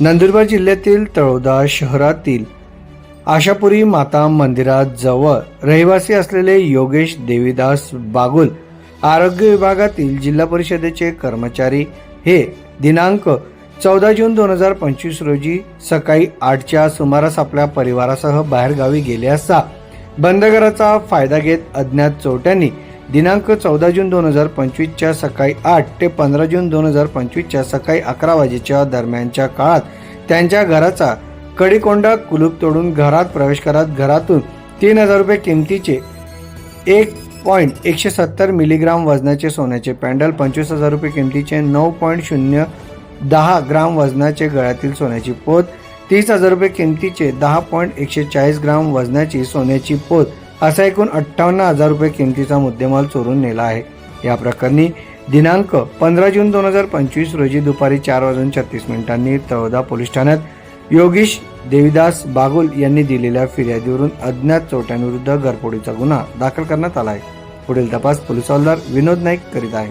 नंदुरबार जिल्ह्यातील तळोदा शहरातील आशापुरी माता मंदिराजवळ रहिवासी असलेले योगेश देवीदास बागुल आरोग्य विभागातील जिल्हा परिषदेचे कर्मचारी हे दिनांक चौदा जून दोन हजार पंचवीस रोजी सकाळी आठच्या सुमारास आपल्या परिवारासह बाहेरगावी गेले असता बंद घराचा फायदा घेत अज्ञात चोरट्यांनी दिनांक चौदा जून दोन हजार पंचवीसच्या सकाळी आठ ते पंधरा जून दोन हजार पंचवीसच्या सकाळी अकरा वाजेच्या दरम्यानच्या काळात त्यांच्या घराचा कडिकोंडा कुलूप तोडून घरात प्रवेश करत घरातून तीन हजार रुपये किमतीचे एक पॉईंट एकशे सत्तर मिलीग्राम वजनाचे सोन्याचे पॅन्डल पंचवीस हजार रुपये किमतीचे नऊ पॉईंट शून्य दहा ग्राम वजनाचे गळ्यातील सोन्याची पोत तीस हजार रुपये किमतीचे दहा पॉईंट एकशे चाळीस ग्राम वजनाची सोन्याची पोत असा एकूण अठ्ठावन्न हजार रुपये किमतीचा मुद्देमाल चोरून नेला आहे. या प्रकरणी दिनांक पंधरा जून दोन हजार पंचवीस रोजी दुपारी चार वाजून छत्तीस मिनिटांनी तळोदा पोलीस ठाण्यात योगेश देविदास बागुल यांनी दिलेल्या फिर्यादीवरून अज्ञात चोट्यांविरुद्ध घरफोडीचा गुन्हा दाखल करण्यात आला आहे. पुढील तपास पोलीस हवालदार विनोद नाईक करीत आहे.